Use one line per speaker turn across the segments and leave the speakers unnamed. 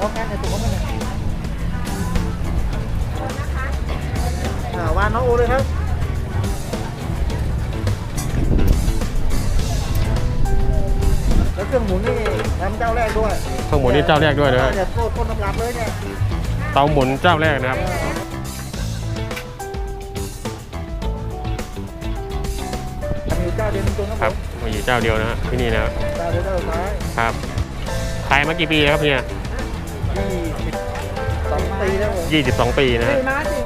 พร้อมกันเนี่ยสุกพร้อมกันเนี่ยอ่าวานน้องโอเลยครับแล้วเครื่องหมุนนี่ทำเจ้าแรกด้วย
เครื่องหมุนนี่เจ้าแรกด้วยนะ
เนี่ยโคตรต้นตำรับเลยเนี่ย
เตาหมุนเจ้าแรกนะครับ
มีอยู่เจ้าเดียวตรงๆ
ค
ค
รั
รั
บบมีอยู่เจ้าเดียวนะฮะที่นี่นะครับ
เจ้าเดียวเจ้าสุดท้าย
ครับขายมากี่ปีแล้วครับเฮีย
ยี่สิบสองปีแล้วผม
22 ปีนะฮะ
มาสิ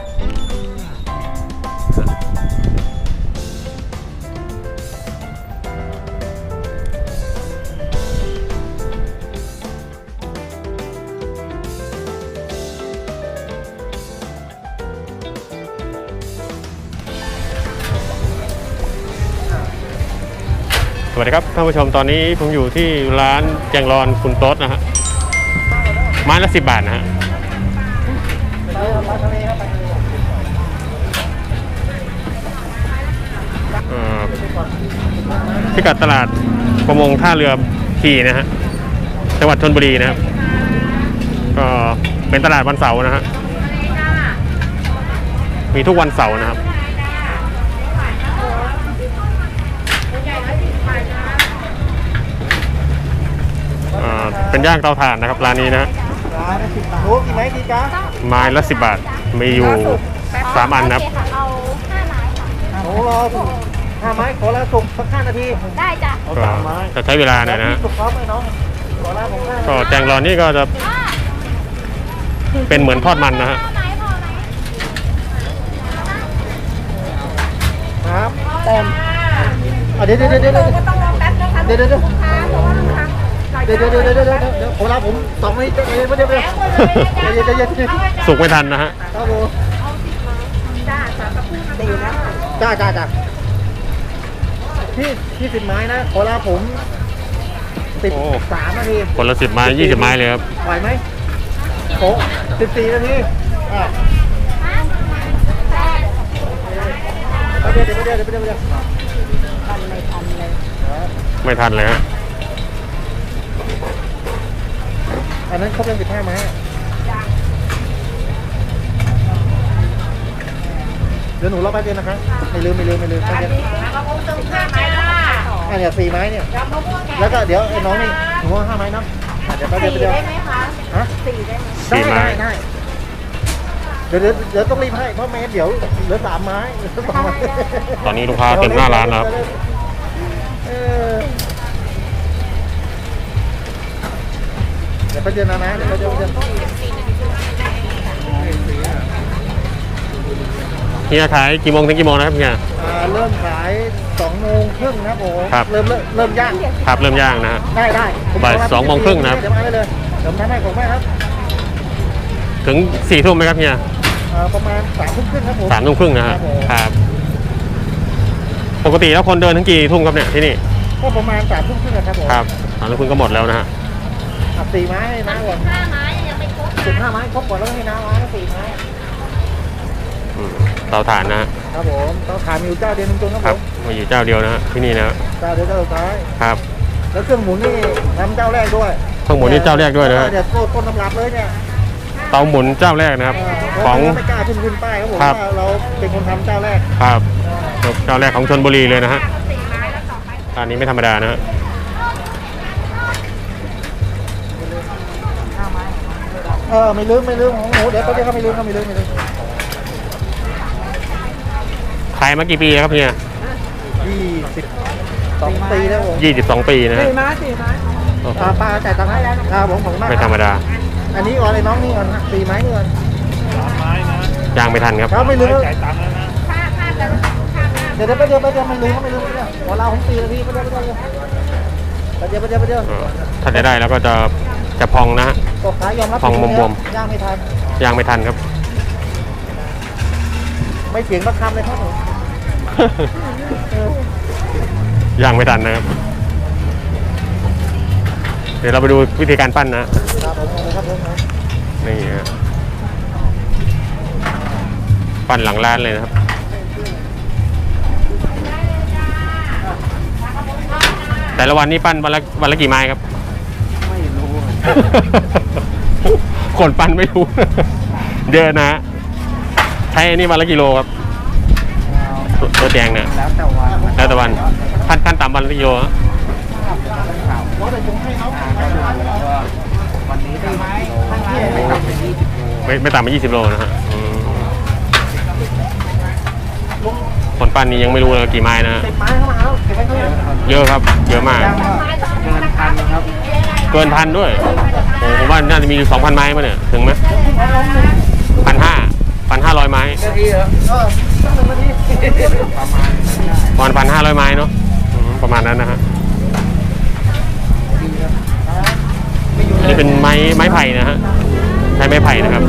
สวัสดีครับท่านผู้ชมตอนนี้ผมอยู่ที่ร้านแจงรอนคุณโต๊ดนะฮะ ไม้ละสิบบาทนะฮะอ่อพิกัดตลาดประมงท่าเรือพีนะฮะจังหวัดชนบุรีนะครับก็เป็นตลาดวันเสาร์นะฮะมีทุกวันเสาร์นะครับเอ่อเป็นย่างเตาถ่านนะครับร้านนี้นะ ฮะ
ร้านสิบบาทโอ้กี่ไม้ดีจ้า
ไม้ละสิบบาท มีอยู่สามอันนะครับ
โเค่ะเอาห้าไม้ค่ะ
โอ้รอห้าไม้ขอละสุกสักห้านาที
ได้จ้ะ
เอา
ก็
สามไม้
จะใช้เวลาหน่อยนะฮะ
สุกพร้อมไหมน้องขอละผมห้า
ก็แจงรอนนี่ก็จะเป็นเหมือนทอดมันนะฮะ
ห้าไม้พอไหม
ครับเต็มอะเดี๋ยวเดี๋ยวเดี๋ยวเดี๋ยวเดี๋ยว
ก็ต้องรอแป๊บนะคะ
เดี๋ยวเดี๋ยว เดี๋ยว
เจ้า
เดี๋ยวเดี๋ยวเดี๋ยวเดี๋ยวเดี๋ยวขอละผมสองนาทีเดี๋ยวเดี๋ยวเดี๋ยวเดี๋ยวเดี๋ยวเดี๋ยวเดี๋ยวเดี๋ยว
สุกไม่ทันนะฮะ
ครับผม
จ้าสามกระพูดตีนะ
จ้าจ้าจ้าพี่พี่สิบไม้นะขอละผมสิบ
โอ้
สามนาที
คนละสิบไม้ยี่สิบไม้เลยครับ
ไหวไหมโอ้สิบสี่นาทีอะเอาเดี๋ยวเดี๋ยวเดี๋ยวเดี๋ยวเดี๋ยวเดี๋ยว
ทันเลยทันเลย
ไม่ทันเลยฮะ
อันนั้นครบยังสิบห้าไม้อะเดี๋ยวหนูรอแป๊บเดียวนะคะ ไม่ลืมไม่ลืมไม่ลืมแป๊บเดียว
กระพูดตึงห้าไม้ละ
อันเนี้ยสี่ไม้เนี่ย
ยำมะม่วงแกง
แล้วก็เดี๋ยวไอ้น้องนี่หนูว่าห้าไม้เนาะอะเดี๋ยวแป๊บเดียว
สี่
แป๊บเดียว
ได้ไหมคะ
ฮะ
สี่ได้ไหม
สี่ไม้
ได้ได้เดี๋ยวเดี๋ยวเดี๋ยวต้องรีบให้เพราะไม่งั้นเดี๋ยวเหลือสามไม้เหลือสองไม้
ตอนนี้ลูกค้าเต็มหน้าร้านแล้วครับ
เออ ดี๋ยวไปเจอนะนะเดี๋ยวไปเจอไปเจอ
เฮียขายกี่โมงถึงกี่โมงนะครับเฮีย
อ่าเริ่มขายสองโมงครึ่งนะครับผม
ครับ
เริ่มเริ่มเริ่มย่าง
ครับเริ่มย่างนะฮะ
ได้ได้ผม
บ่าย
ขรับ
สองโมงครึ่งนะครับ
เดี๋ยวมาได้เลยเดี๋ยวผมทำให้ผมให้ครับ
ถึงสี่ทุ่มไหมครับเฮีย
อ่าประมาณสามทุ่มครึ่งครับผม
สามทุ่มครึ่งนะฮะครับ ปกติแล้วคนเดินถึงกี่ทุ่มครับเนี่ยที่นี่
ก็ประมาณสามทุ่มครึ่งนะครับผม
ครับสามทุ่มครึ่งก็หมดแล้วนะฮะ
อะสี่ไม้ให้นะก่อน
ห้าไม้ยังไม่ครบ
สิบห้าไม้ครบก่อนแล้วให้น้าไม้สี่ไม้
อืมเตาถ่านนะฮะ
ครับผมต้องขายมีอยู่เจ้าเดียวตรงๆค
ครั
รั
บบมีอยู่เจ้าเดียวนะฮะที่นี่นะฮะ
เจ้าเดียวเจ้าสุดท้าย
ครับ
แล้วเครื่องหมุนนี่ทำเจ้าแรกด้วย
เครื่องหมุนนี่เจ้าแรกด้วยนะฮะ
เดี๋ยวโคตรต้นตำรับเลยเนี่ย
เตาหมุนเจ้าแรกนะครับ
เข
อง
ไม่กล้าขึ้นขึ้นป้ายครับผม
ครับ
ว่าเราเป็นคนทำเจ้าแรก
ครับเจ้าแรกของชนบุรีเลยนะฮะอันนี้ไม่ธรรมดานะฮะ
ออไม่ลืมไม่ลืมของหนูเดี๋ยวเขาจะเขาไม่ลืมเขาไม่ลืมไม่ลืม
ขายมากี่ปีแล้วครับเฮีย
ยี่สิบสองปีแล้วผม
ยี่สิบสองปีนะฮะ
สี่ไม้สี่ไม้
โอ้โห
ป้าป้าจ่ายตังค์ให้แล้วครับผมผมมาก
ไม่ธรรมดา
อันนี้ก่อนไอ้น้องนี่ก่อนสี่ไม้นี่ก่อน
ย่างไม่ทันครับ
เขาไม่ลืม
ค่าค่าจะค่าหน้า
เดี๋ยวเดี๋ยวไปเดี๋ยวไปเดี๋ยวไม่ลืมเขาไม่ลืมเนี่ยหัวเราผมสี่นาทีไปเดี๋ยวไปเดี๋ยวไปเดี๋ยวไปเดี๋ยวไปเดี๋ยว
เออถ้าจะได้แล้วก็จะจะพองนะฮะ
ตกขายอมรับ
ฟองบวม
ย่างไม่ทัน
ย่างไม่ทันครับ
ไม่เสียงสักคำเลยครับผมเออ
ย่างไม่ทันนะครับ เดี๋ยวเราไปดูวิธีการปั้นนะ
ครับผมเอาเลยครับผมเอา
นี่ฮะปั้นหลังร้านเลยนะครับ แต่ละวันนี้ปั้นวันละวันละกี่ไม้ครับ
ไม่รู้
นปันไม่รู้ เยอะนะฮะใช้อันนี่วันละกิโลครับตัวตัวแดงเนี่ย
แล้วแต่วัน
แล้วแต่วันขั้นขั้นต่ำวันละกิโลฮะ
ว่าแต่ผมให้เขาวันนี้ได้ไหมทั้งที่ไม่ต่ำกว่ายี่สิบโล
ไม่ไม่ต่ำกว่า20 โลนะฮะอืมผลปั้นนี้ยังไม่รู้เลยกี่ไม้นะฮะ
ติดไม้เข้ามาแล้วเก็บไว้เขายัง
เยอะครับ เยอะมาก
เกินพันครับ
เกินพันด้วยโอ้ผมว่าน่าจะมีสองพันไม้มาเนี่ย ถึงไหมพันห้าพันห้าร้อยไม้
ประมาณ
พันห้าร้อยไม้เนาะประมาณนั้นนะฮะ
ดีครับไม่
เป็นไม้ไม้ไผ่นะฮะใช้ไม้ไผ่นะครับ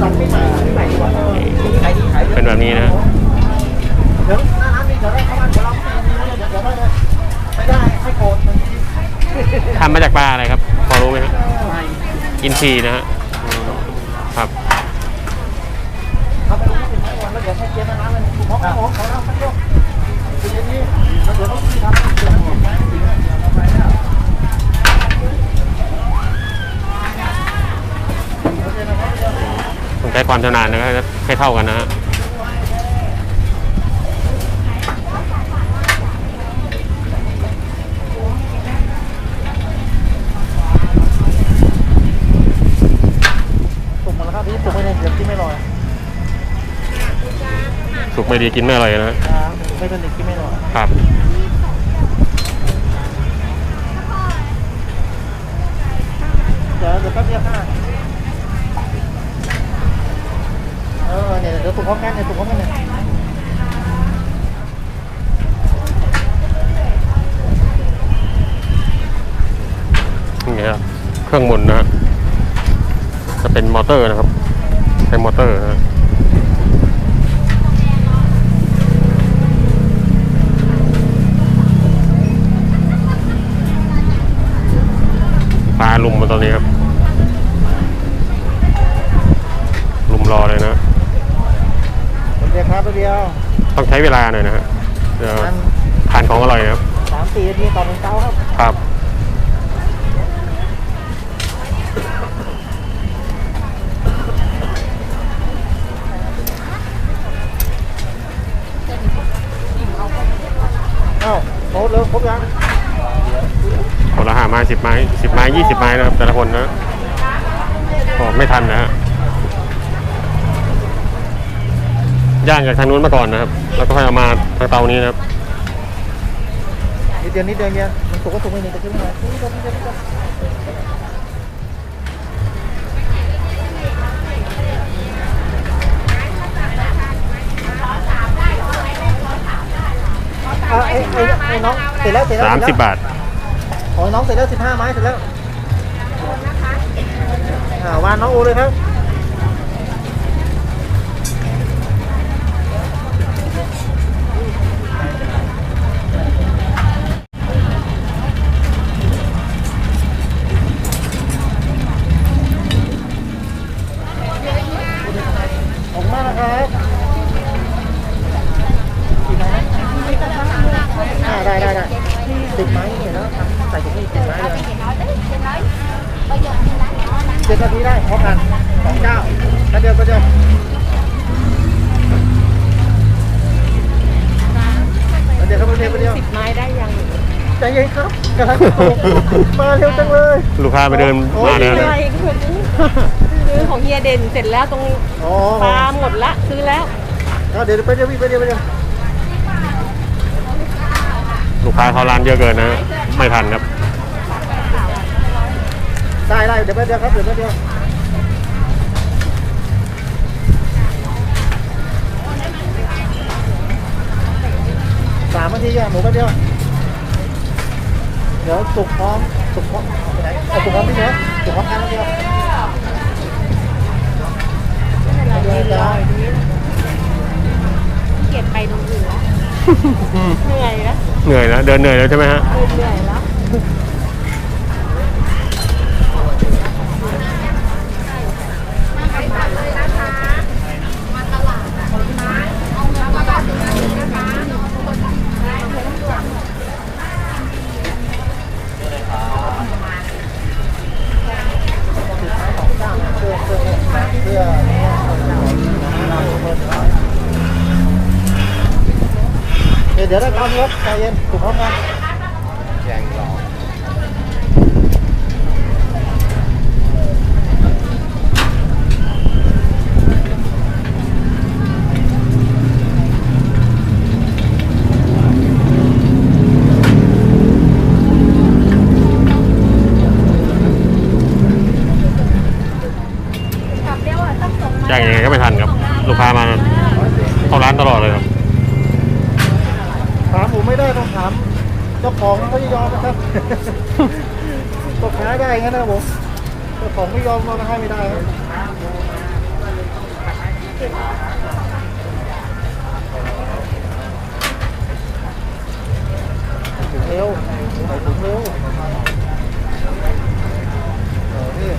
เป็นแบบนี้นะ
ทำ
มาจากปลาอะไรครับ พอรู้ไหมฮะอินทรีย์นะฮะครับ
ก่อนทีนะของเขาเราไม่ยกคืออย่างนี้แล้วเดี๋ยวต้องที่ทำเดี๋ยวผมไม้เดี๋ยวเราไปแล้วโอเคนะครับเดี๋ยว
ต้องใช้ความชำนาญนะครับให้เท่ากันนะฮะ
สุ
กไม่ดีกินไม่อร่อยนะฮะ
ครับไม่เป็นเด็กที่ไม่ลอย
ครับ
เดี๋ยวเดี๋ยวแป๊บเดียวค่ะเออเนี่ยเดี๋ยวส่งพร้อมกันเนี่ยส่งพร้อมกันเนี่ย
นี่ครับเครื่องหมุนนะฮะจะเป็นมอเตอร์นะครับใช้มอเตอร์นะ ต้องใช้เวลาหน่อยนะฮะเดี๋ยว
มัน
ทานของอร่อยนะครับ
สามสี่นาทีต่อหนึ่งเต้าครับ
ครับ
อ้าวโต๊ะเริ่มครบยัง
คนละห้าไม้สิบไม้สิบไม้ยี่สิบไม้นะครับแต่ละคนนะก็ไม่ทันนะฮะ ย่างจากทางนู้นมาก่อนนะครับ แล้วก็ค่อยเอามาทางเตานี้นะครับ
นิดเดียวนิดเดียวเนี่ยมันสุกก็สุกไม่หนึ่งจะขึ้นมานิดเดียวนิดเดียวนิดเดียวเอาไอ้ไอ้ไอ้น้องเสร็จแล้วเสร็จแล้ว
สามสิบบาท
ขอน้องเสร็จแล้วสิบห้าไม้เสร็จแล้วอ่าวานน้องโอเลยครับขอบ เดียวแป๊บเดียวแป๊บเดียวครับแป๊บเดียวแป๊บเดียว
สิบไม้ได้ยัง
ใจเย็นครับกำลังมาเร็วจังเลย
ลูกค้าไปเดิน
โอ้ย
มาเลย
ไม่
นะ
ได้คนนี้ซื้อของเฮียเด่นเสร็จแล้วตรง
อ๋อ
ปลาหมดละซื้อแล้ว
เอาเดี๋ยวไปเดี๋ยวพี่ไปเดี๋ยวไปเดี๋ยว
ลูกค้าเขาร้านเยอะเกินนะ ไม่ทันครับ
ได้ได้เดี๋ยวไปเดี๋ยวครับเดี๋ยวไปเดี๋ยวามนาทีอะหมูไปเดียว เดี๋ยวสุกพร้อมสุกพร้อมไปไหนเอาสุกพร้อมพี่เนื้อสุกพร้อมกันแล้วเดียวเดี๋ยวจะ
เก็บไปตรงอื่นแล้วเหนื่อยแล้ว
เหนื่อยแล้วเดินเหนื่อยแล้วใช่ไหมฮะ
เหนื่อยแล้วา
มเจ้า
ขอ
งเขาจะยอมนะครับก็ขายได้งั้นนะผมเจ้าของไม่ยอมเราให้ไม่ได้ครับถึงเร็วไปถึงเร็วเออนี่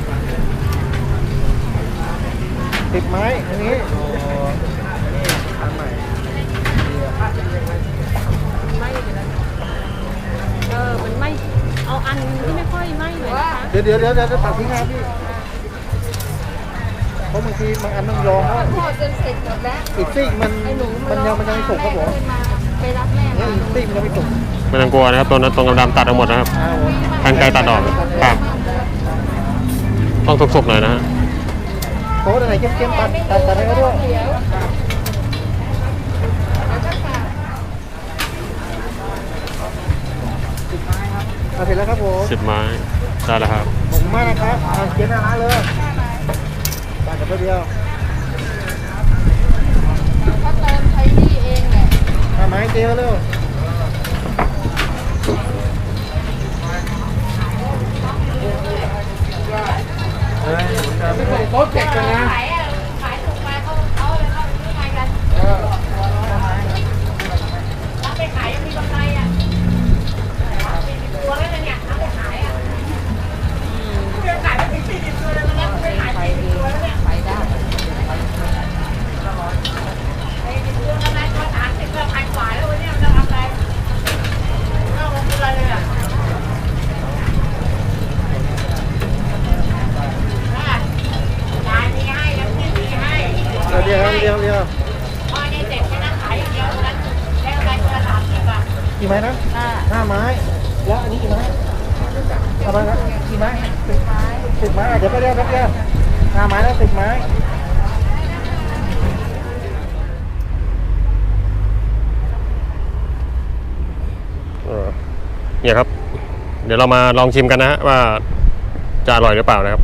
ติดไม้อันนี้โอ้นี่อันใหม่
ไม่
ดี๋ยวเดี๋ยวเดี๋ยวเดี๋ยวตัดทิ้งนะพี่เพราะบางทีบางอันมันยอมเพราะ
พ่อจนเสร็จหมดแล้ว
อีกซีกมัน
ไอ้หนู
มันยังมันยังไม่สุกครับผม
ไปรับแม่
เนี่ย
มา
อีกซีกมันยังไม่สุก
ไม่ต้องกลัวนะครับตรงนั้นตรงดำๆตัดเอาหมดนะครับ
อ่าผม
ทางไกลตัดออกครับต้องสุกๆหน่อยนะฮะ
โต๊ะไหนเข้มๆตัดตัดตัดให้เขาด้วย
เดี๋ยว
เอาเสร็จแล้วครับผม
สิบไม้ ได้แล้วครับ
ขอบคุณมากนะครับอ่าเขียนหน้าร้านเลยตัดกันเดียว
เขาเติมใช้ดีเองแหละ
ทำไมเจ๊เร็วเร็วโต๊ะเจ็ดกันนะ
ขายอะขายถูกไปเขาเขาเลยเขาซื้อมากันรับไปขายยังมีกำไรอะสี่สิบตัวแล้วเนี่ยรับไปขายอะเพื่อนขายไปถึงสี่สิบตัวแล้วนะเพื่อนขายสี่สิบตัวแล้วเนี่ยไปได้ไปสิบตัวกำไรตัวสามสิบตัวพันกว่าแล้ววันนี้มันจะทำอะไรเข้าลงทุนอะไรเลยอะ ยายมีให้แล้วเพื่อนมีให้
เดียวเดียวเดียวเดียว
พอนี่เสร็จก็นั่งขายอย่างเดียวนั้นได้กำไรคนละสามสิบบาท
กี่ไม้นะห้าไม้ แล้วอันนี้กี่ไม้เอาไปนะกี่ไม้สิบไม้สิบไม้อะเดี๋ยวก็เรียกแป๊บเดียวห้าไม้แล้วสิบไม้
เออเนี่ยครับ เดี๋ยวเรามาลองชิมกันนะฮะว่าจะอร่อยหรือเปล่านะครับ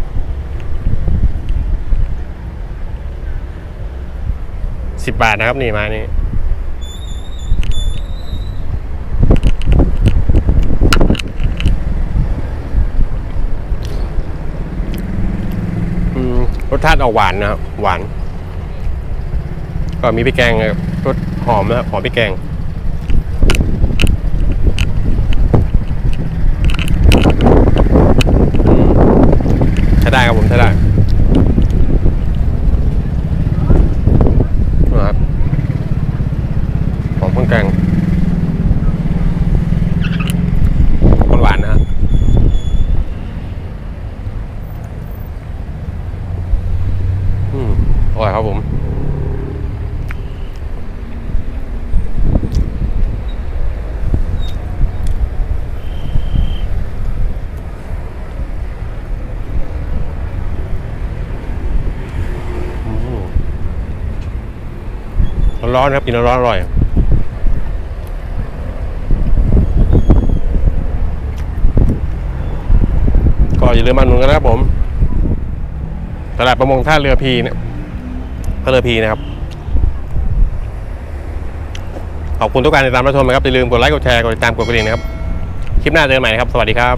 สิบบาทนะครับนี่ไมานี่อืม รสชาติออกหวานนะครับ หวาน ก็มีพริกแกงนะครับรสหอมนะครับหอมพริกแกง ใช้ได้ครับผมใช้ได้นะครับหอมเครื่องแกงหวานๆนะฮะอืมอร่อยครับผม ร้อนๆครับ กินร้อนๆอร่อยก็อย่าลืมมาหนุนกันนะครับผมตลาดประมงท่าเรือพีเนี่ยท่าเรือพีนะครับ ขอบคุณทุกการติดตามรับชมนะครับอย่าลืมกดไลค์กดแชร์กดติดตามกดกระดิ่งนะครับ คลิปหน้าเจอกันใหม่นะครับ สวัสดีครับ